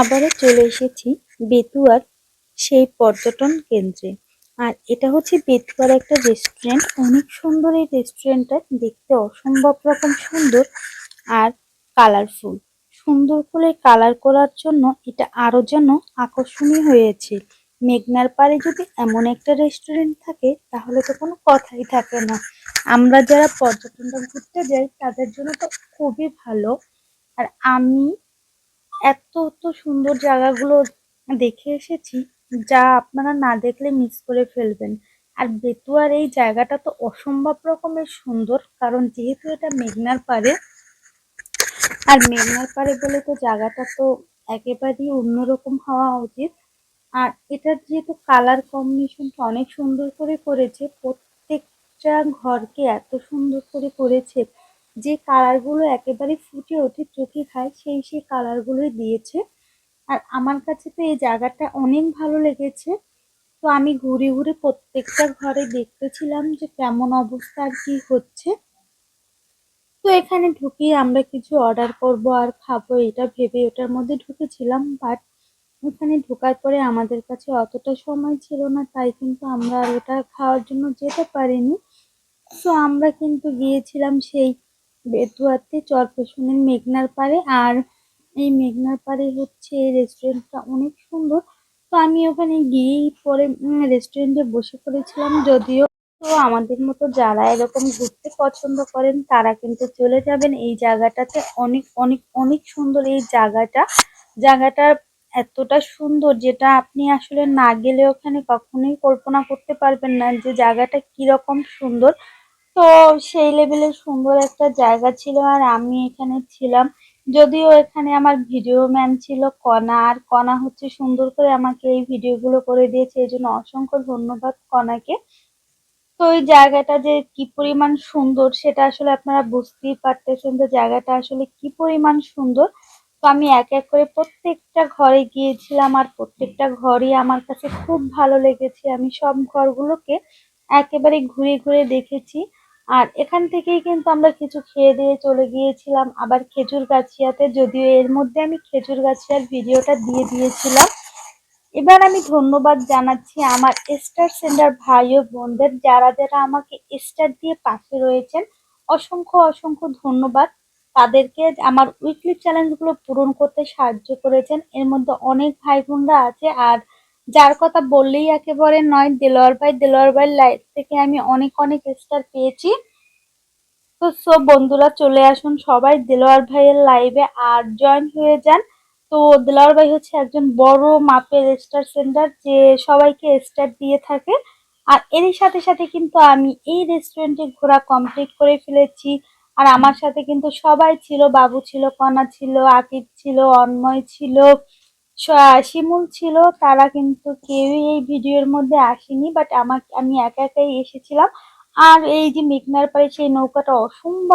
আবারও চলে এসেছি বেতুয়ার সেই পর্যটন কেন্দ্রে। আর এটা হচ্ছে বেতুয়ার একটা রেস্টুরেন্ট অনেক সুন্দর এই রেস্টুরেন্টটা দেখতে অসম্ভব রকম সুন্দর আর কালারফুল সুন্দর করে কালার করার জন্য এটা আরও যেন আকর্ষণীয় হয়েছে। মেঘনার পাড়ে যদি এমন একটা রেস্টুরেন্ট থাকে, তাহলে তো কোনো কথাই থাকে না। আমরা যারা পর্যটনটা ঘুরতে যাই, তাদের জন্য তো খুবই ভালো। আর আমি এত তো সুন্দর জায়গাগুলো দেখে এসেছি যা আপনারা না দেখলে মিস করে ফেলবেন। আর বেতুয়ার এই জায়গাটা তো অসম্ভব রকমের সুন্দর, কারণ যেহেতু এটা মেঘনার পাড়ে, আর মেঘনার পাড়ে বলে তো জায়গাটা তো একেবারেই অন্যরকম হওয়া উচিত। আর এটার যেহেতু কালার কম্বিনেশনটা অনেক সুন্দর করে করেছে, প্রত্যেকটা ঘরকে এত সুন্দর করে করেছে যে কালারগুলো একেবারে ফুটে ওঠে, চোখে খায়, সেই সেই কালারগুলোই দিয়েছে। আর আমার কাছে তো এই জায়গাটা অনেক ভালো লেগেছে। তো আমি ঘুরে ঘুরে প্রত্যেকটা ঘরে দেখতেছিলাম যে কেমন অবস্থা আর কি হচ্ছে। তো এখানে ঢুকিয়ে আমরা কিছু অর্ডার করব আর খাব, এটা ভেবে ওটার মধ্যে ঢুকেছিলাম। বাট ওখানে ঢোকার পরে আমাদের কাছে অতটা সময় ছিল না, তাই কিন্তু আমরা আর ওটা খাওয়ার জন্য যেতে পারিনি। তো আমরা কিন্তু গিয়েছিলাম সেই বেতুয়াতে চরপেশনের মেঘনার পাড়ে আর এই মেঘনার পাড়ে হচ্ছে এই রেস্টুরেন্টটা অনেক সুন্দর। তো আমি ওখানে গিয়েই পরে রেস্টুরেন্টে বসে পড়েছিলাম যদিও তো আমাদের মতো যারা এরকম ঘুরতে পছন্দ করেন তারা কিন্তু চলে যাবেন এই জায়গাটাতে। অনেক অনেক অনেক সুন্দর এই জায়গাটা। জায়গাটা এতটা সুন্দর যেটা আপনি আসলে না গেলে ওখানে কখনোই কল্পনা করতে পারবেন না যে জায়গাটা কীরকম সুন্দর। তো সেই লেভেলের সুন্দর একটা জায়গা ছিল আর আমি এখানে ছিলাম। যদিও এখানে আমার ভিডিও ম্যান ছিল কণা, আর কণা হচ্ছে সুন্দর করে আমাকে এই ভিডিওগুলো করে দিয়েছে। এই জন্য অসংখ্য ধন্যবাদ কণাকে। তো ওই জায়গাটা যে কি পরিমাণ সুন্দর সেটা আসলে আপনারা বুঝতেই পারতেছেন যে জায়গাটা আসলে কি পরিমাণ সুন্দর। তো আমি এক এক করে প্রত্যেকটা ঘরে গিয়েছিলাম আর প্রত্যেকটা ঘরই আমার কাছে খুব ভালো লেগেছে। আমি সব ঘরগুলোকে একেবারে ঘুরে ঘুরে দেখেছি। আর এখান থেকেই কিন্তু আমরা কিছু খেয়ে দিয়ে চলে গিয়েছিলাম। আবার খেজুর গাছিয়াতে যদিও এর মধ্যে আমি খেজুর গাছিয়ার ভিডিওটা দিয়ে দিয়েছিলাম। এবার আমি ধন্যবাদ জানাচ্ছি আমার স্টার সেন্টার ভাই ও বোনদের যারা যারা আমাকে স্টার দিয়ে পাশে রয়েছেন। অসংখ্য অসংখ্য ধন্যবাদ। তাদেরকে আমার উইকলি চ্যালেঞ্জগুলো পূরণ করতে সাহায্য করেছেন। এর মধ্যে অনেক ভাই বোনরা আছে আর যার কথা বললেই একেবারে নয়, দেলোয়ার ভাই দেলোয়ার ভাই লাইফ থেকে আমি অনেক অনেক স্টার পেয়েছি। তো সব বন্ধুরা, চলে আসুন সবাই, দেলোয়ার ভাইয়ের লাইভে আর জয়েন হয়ে যান। তো, দেলোয়ার ভাই হচ্ছে একজন বড় মাপের স্টার সেন্টার যে সবাইকে স্টার দিয়ে থাকে। আর এরই সাথে সাথে কিন্তু আমি এই রেস্টুরেন্টে ঘোরা কমপ্লিট করে ফেলেছি। আর আমার সাথে কিন্তু সবাই ছিল, বাবু ছিল কণা ছিল, আকিব ছিল, অন্ময় ছিল। শিমুল ছিল, তারা কিন্তু কেউই এই ভিডিওর মধ্যে আসেনি বাট আমার আমি একা একাই এসেছিলাম। আর এই যে মেঘনার পাড়ে সেই নৌকাটা অসম্ভব